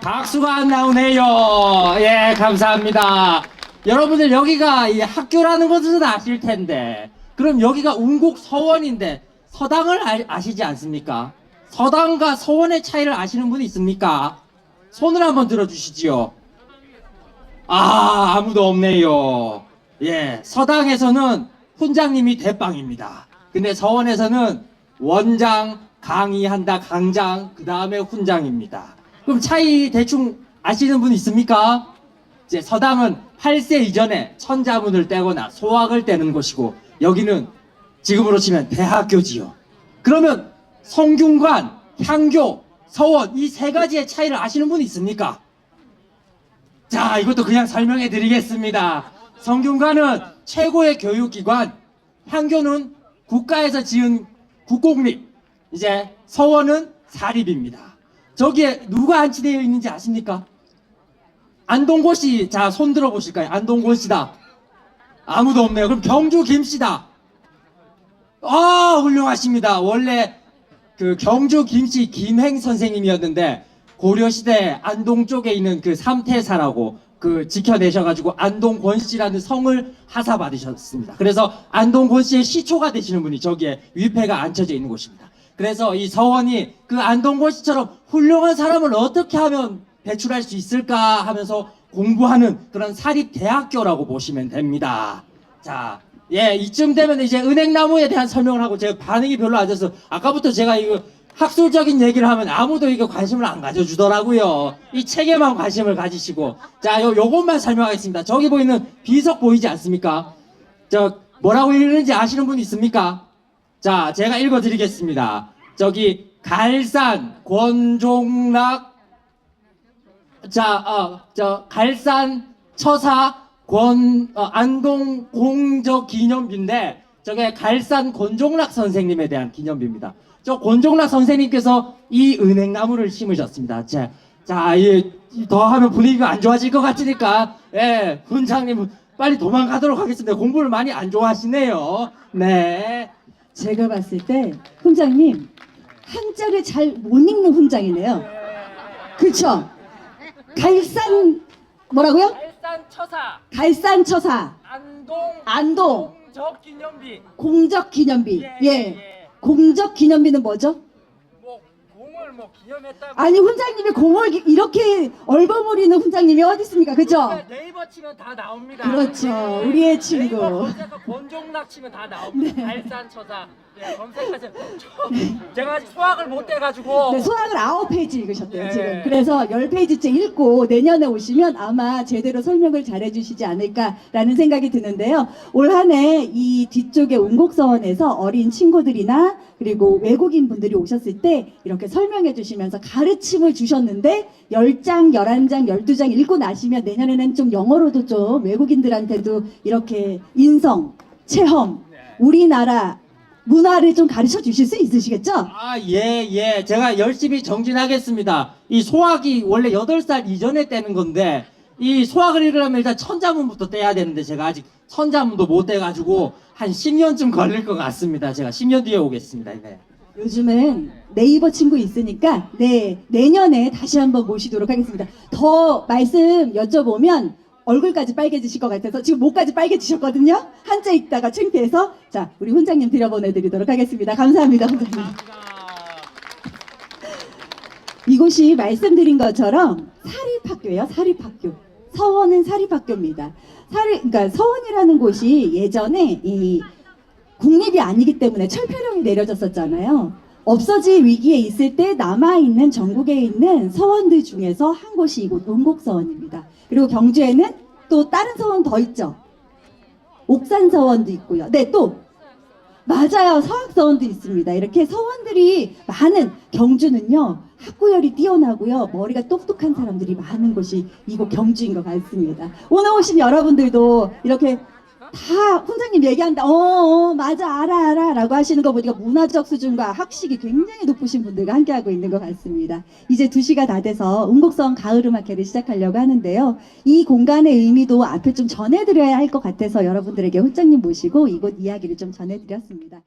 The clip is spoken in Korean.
박수가 안 나오네요. 예, 감사합니다. 여러분들 여기가 이 학교라는 것은 아실 텐데, 그럼 여기가 운곡 서원인데 서당을 아, 아시지 않습니까? 서당과 서원의 차이를 아시는 분이 있습니까? 손을 한번 들어주시지요. 아, 아무도 없네요. 예, 서당에서는 훈장님이 대빵입니다. 근데 서원에서는 원장, 강의한다, 강장, 그 다음에 훈장입니다. 그럼 차이 대충 아시는 분 있습니까? 이제 서당은 8세 이전에 천자문을 떼거나 소학을 떼는 곳이고, 여기는 지금으로 치면 대학교지요. 그러면 성균관, 향교, 서원 이 세 가지의 차이를 아시는 분 있습니까? 자, 이것도 그냥 설명해 드리겠습니다. 성균관은 최고의 교육기관, 향교는 국가에서 지은 국공립, 이제 서원은 사립입니다. 저기에 누가 안치되어 있는지 아십니까? 안동고시, 자, 손 들어 보실까요? 안동고시다. 아무도 없네요. 그럼 경주 김 씨다. 아, 훌륭하십니다. 원래 그 경주 김씨 김행 선생님이었는데 고려시대 안동 쪽에 있는 그 삼태사라고 그 지켜내셔가지고 안동 권 씨라는 성을 하사 받으셨습니다. 그래서 안동 권 씨의 시초가 되시는 분이 저기에 위패가 앉혀져 있는 곳입니다. 그래서 이 서원이 그 안동 권씨처럼 훌륭한 사람을 어떻게 하면 배출할 수 있을까 하면서 공부하는 그런 사립대학교라고 보시면 됩니다. 자, 예, 이쯤 되면 이제 은행나무에 대한 설명을 하고 제가 반응이 별로 안 돼서 아까부터 제가 이거 학술적인 얘기를 하면 아무도 이거 관심을 안 가져주더라고요. 이 책에만 관심을 가지시고. 자, 요, 요것만 설명하겠습니다. 저기 보이는 비석 보이지 않습니까? 저, 뭐라고 읽는지 아시는 분 있습니까? 자, 제가 읽어드리겠습니다. 저기, 갈산, 권종락, 자, 어, 저 갈산 처사 권 어, 안동 공적 기념비인데 저게 갈산 권종락 선생님에 대한 기념비입니다. 저 권종락 선생님께서 이 은행나무를 심으셨습니다. 자, 자, 이, 이더 하면 분위기가 안 좋아질 것 같으니까, 예, 훈장님 빨리 도망가도록 하겠습니다. 공부를 많이 안 좋아하시네요. 네. 제가 봤을 때 훈장님 한자를 잘 못 읽는 훈장이네요. 그쵸? 갈산 뭐라고요? 갈산 처사 갈산 처사 안동 안동 공적 기념비 공적 기념비 예, 예, 예. 공적 기념비는 뭐죠? 뭐 기념했다고 아니 훈장님이 공을 기- 이렇게 얼버무리는 훈장님이 어디 있습니까? 그죠? 네이버 치면 다 나옵니다. 그렇죠. 우리의 친구. 네이버 검색어 권종락 치면 다 나옵니다. 달산 처사. 네, 검색하세요. 저- 제가 아직 수학을 못 돼가지고. 네, 수학을 아홉 페이지 읽으셨대요 네. 지금. 그래서 열 페이지째 읽고 내년에 오시면 아마 제대로 설명을 잘해 주시지 않을까라는 생각이 드는데요. 올 한 해 이 뒤쪽에 운곡서원에서 어린 친구들이나 그리고 외국인 분들이 오셨을 때 이렇게 설명해 주시면서 가르침을 주셨는데 10장, 11장, 12장 읽고 나시면 내년에는 좀 영어로도 좀 외국인들한테도 이렇게 인성, 체험, 우리나라 문화를 좀 가르쳐 주실 수 있으시겠죠? 아, 예, 예. 제가 열심히 정진하겠습니다. 이 소학이 원래 8살 이전에 떼는 건데, 이 소학을 읽으려면 일단 천자문부터 떼야 되는데, 제가 아직 천자문도 못 떼가지고, 한 10년쯤 걸릴 것 같습니다. 제가 10년 뒤에 오겠습니다. 네. 요즘은 네이버 친구 있으니까 네 내년에 다시 한번 모시도록 하겠습니다. 더 말씀 여쭤보면 얼굴까지 빨개지실 것 같아서 지금 목까지 빨개지셨거든요. 한자 읽다가 창피해서 자 우리 훈장님 들여보내드리도록 하겠습니다. 감사합니다, 훈장님. 이곳이 말씀드린 것처럼 사립학교예요. 사립학교. 서원은 사립학교입니다. 사립 그러니까 서원이라는 곳이 예전에 이 국립이 아니기 때문에 철폐령이 내려졌었잖아요. 없어질 위기에 있을 때 남아있는 전국에 있는 서원들 중에서 한 곳이 이곳 운곡서원입니다. 그리고 경주에는 또 다른 서원 더 있죠. 옥산 서원도 있고요. 네, 또 맞아요. 서학 서원도 있습니다. 이렇게 서원들이 많은 경주는요. 학구열이 뛰어나고요. 머리가 똑똑한 사람들이 많은 곳이 이곳 경주인 것 같습니다. 오늘 오신 여러분들도 이렇게 다 훈장님 얘기한다. 어, 어, 맞아, 알아, 알아. 라고 하시는 거 보니까 문화적 수준과 학식이 굉장히 높으신 분들과 함께하고 있는 것 같습니다. 이제 2시가 다 돼서 음곡성 가을음악회를 시작하려고 하는데요. 이 공간의 의미도 앞에 좀 전해드려야 할 것 같아서 여러분들에게 훈장님 모시고 이곳 이야기를 좀 전해드렸습니다.